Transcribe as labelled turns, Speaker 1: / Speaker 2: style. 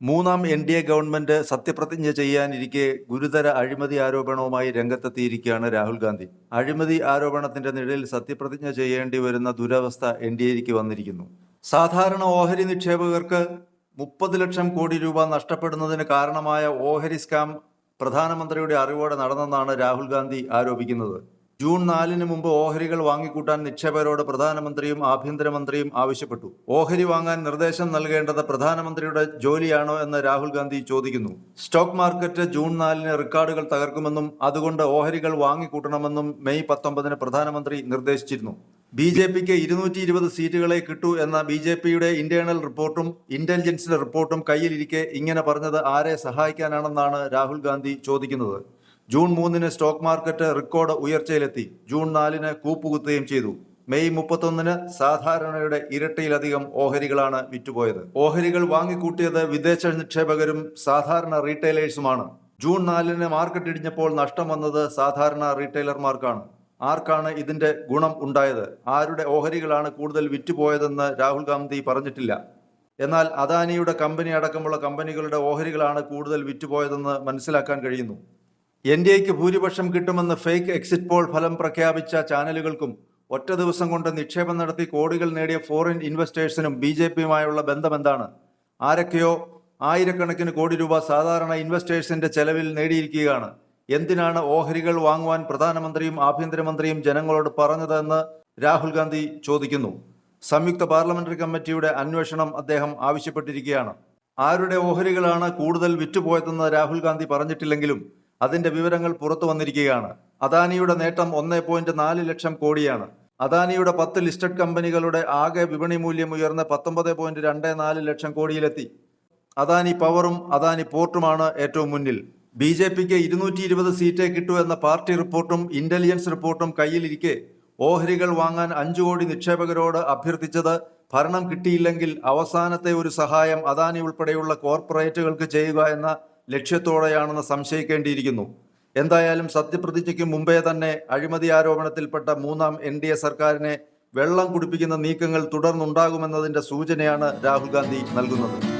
Speaker 1: മൂന്നാം N D A government സത്യപ്രതിജ്ഞ ചെയ്യാനിരിക്കെ ഗുരുതര അഴിമതി ആരോപണവുമായി രംഗത്തെത്തിയിരിക്കുകയാണ് രാഹുൽ ഗാന്ധി. അഴിമതി ആരോപണത്തിന്റെ നിഴലിൽ സത്യപ്രതിജ്ഞ ചെയ്യേണ്ടി വരുന്ന ദുരവസ്ഥ എൻ ഡി എക്ക് വന്നിരിക്കുന്നു. സാധാരണ ഓഹരി നിക്ഷേപകർക്ക് മുപ്പത് ലക്ഷം കോടി രൂപ നഷ്ടപ്പെടുന്നതിന് കാരണമായ ഓഹരി സ്കാം പ്രധാനമന്ത്രിയുടെ അറിവോടെ നടന്നെന്നാണ് രാഹുൽ ഗാന്ധി ആരോപിക്കുന്നത്. ജൂൺ നാലിന് മുമ്പ് ഓഹരികൾ വാങ്ങിക്കൂട്ടാൻ നിക്ഷേപകരോട് പ്രധാനമന്ത്രിയും ആഭ്യന്തരമന്ത്രിയും ആവശ്യപ്പെട്ടു. ഓഹരി വാങ്ങാൻ നിർദ്ദേശം നൽകേണ്ടത് പ്രധാനമന്ത്രിയുടെ ജോലിയാണോ എന്ന് രാഹുൽ ഗാന്ധി ചോദിക്കുന്നു. സ്റ്റോക്ക് മാർക്കറ്റ് ജൂൺ നാലിന് റെക്കോർഡുകൾ തകർക്കുമെന്നും അതുകൊണ്ട് ഓഹരികൾ വാങ്ങിക്കൂട്ടണമെന്നും മെയ് പത്തൊമ്പതിന് പ്രധാനമന്ത്രി നിർദ്ദേശിച്ചിരുന്നു. ബി ജെ പിക്ക് ഇരുന്നൂറ്റി ഇരുപത് സീറ്റുകളെ കിട്ടൂ എന്ന ബി ജെ പിയുടെ ഇന്റേണൽ റിപ്പോർട്ടും ഇന്റലിജൻസിന്റെ റിപ്പോർട്ടും കയ്യിലിരിക്കെ ഇങ്ങനെ പറഞ്ഞത് ആരെ സഹായിക്കാനാണെന്നാണ് രാഹുൽ ഗാന്ധി ചോദിക്കുന്നത്. ജൂൺ മൂന്നിന് സ്റ്റോക്ക് മാർക്കറ്റ് റെക്കോർഡ് ഉയർച്ചയിലെത്തി. ജൂൺ നാലിന് കൂപ്പുകുത്തുകയും ചെയ്തു. മെയ് മുപ്പത്തൊന്നിന് സാധാരണയുടെ ഇരട്ടിയിലധികം ഓഹരികളാണ് വിറ്റുപോയത്. ഓഹരികൾ വാങ്ങിക്കൂട്ടിയത് വിദേശ നിക്ഷേപകരും സാധാരണ റീറ്റെയിലേഴ്സുമാണ്. ജൂൺ നാലിന് മാർക്കറ്റ് ഇടിഞ്ഞപ്പോൾ നഷ്ടം വന്നത് സാധാരണ റീറ്റെയിലർമാർക്കാണ്. ആർക്കാണ് ഇതിന്റെ ഗുണം ഉണ്ടായത്? ആരുടെ ഓഹരികളാണ് കൂടുതൽ വിറ്റുപോയതെന്ന് രാഹുൽ ഗാന്ധി പറഞ്ഞിട്ടില്ല. എന്നാൽ അദാനിയുടെ കമ്പനി അടക്കമുള്ള കമ്പനികളുടെ ഓഹരികളാണ് കൂടുതൽ വിറ്റുപോയതെന്ന് മനസ്സിലാക്കാൻ കഴിയുന്നു. എൻ ഡി എക്ക് ഭൂരിപക്ഷം കിട്ടുമെന്ന് ഫേക്ക് എക്സിറ്റ് പോൾ ഫലം പ്രഖ്യാപിച്ച ചാനലുകൾക്കും ഒറ്റ ദിവസം കൊണ്ട് നിക്ഷേപം നടത്തി കോടികൾ നേടിയ ഫോറിൻ ഇൻവെസ്റ്റേഴ്സിനും ബി ജെ പിയുമായുള്ള ബന്ധം എന്താണ് ആരൊക്കെയോ ആയിരക്കണക്കിന് കോടി രൂപ സാധാരണ ഇൻവെസ്റ്റേഴ്സിന്റെ ചെലവിൽ നേടിയിരിക്കുകയാണ്. എന്തിനാണ് ഓഹരികൾ വാങ്ങുവാൻ പ്രധാനമന്ത്രിയും ആഭ്യന്തരമന്ത്രിയും ജനങ്ങളോട് പറഞ്ഞതെന്ന് രാഹുൽ ഗാന്ധി ചോദിക്കുന്നു. സംയുക്ത പാർലമെന്ററി കമ്മിറ്റിയുടെ അന്വേഷണം അദ്ദേഹം ആവശ്യപ്പെട്ടിരിക്കുകയാണ്. ആരുടെ ഓഹരികളാണ് കൂടുതൽ വിറ്റുപോയതെന്ന് രാഹുൽ ഗാന്ധി പറഞ്ഞിട്ടില്ലെങ്കിലും അതിന്റെ വിവരങ്ങൾ പുറത്തു വന്നിരിക്കുകയാണ്. അദാനിയുടെ നേട്ടം ഒന്നേ പോയിന്റ് നാല് ലക്ഷം കോടിയാണ്. അദാനിയുടെ പത്ത് ലിസ്റ്റഡ് കമ്പനികളുടെ ആകെ വിപണി മൂല്യം ഉയർന്ന് പത്തൊമ്പത് പോയിന്റ് രണ്ട് നാല് ലക്ഷം കോടിയിലെത്തി. അദാനി പവറും അദാനി പോർട്ടുമാണ് ഏറ്റവും മുന്നിൽ. ബി ജെ പിക്ക് ഇരുന്നൂറ്റി ഇരുപത് സീറ്റേ കിട്ടൂ എന്ന പാർട്ടി റിപ്പോർട്ടും ഇന്റലിജൻസ് റിപ്പോർട്ടും കയ്യിലിരിക്കെ ഓഹരികൾ വാങ്ങാൻ അഞ്ചു കോടി നിക്ഷേപകരോട് അഭ്യർത്ഥിച്ചത് ഭരണം കിട്ടിയില്ലെങ്കിൽ അവസാനത്തെ ഒരു സഹായം അദാനി ഉൾപ്പെടെയുള്ള കോർപ്പറേറ്റുകൾക്ക് ചെയ്യുക എന്ന ലക്ഷ്യത്തോടെയാണെന്ന് സംശയിക്കേണ്ടിയിരിക്കുന്നു. എന്തായാലും സത്യപ്രതിജ്ഞയ്ക്ക് മുമ്പേ തന്നെ അഴിമതി ആരോപണത്തിൽപ്പെട്ട മൂന്നാം എൻ ഡി എ സർക്കാരിനെ വെള്ളം കുടിപ്പിക്കുന്ന നീക്കങ്ങൾ തുടർന്നുണ്ടാകുമെന്നതിന്റെ സൂചനയാണ് രാഹുൽ ഗാന്ധി നൽകുന്നത്.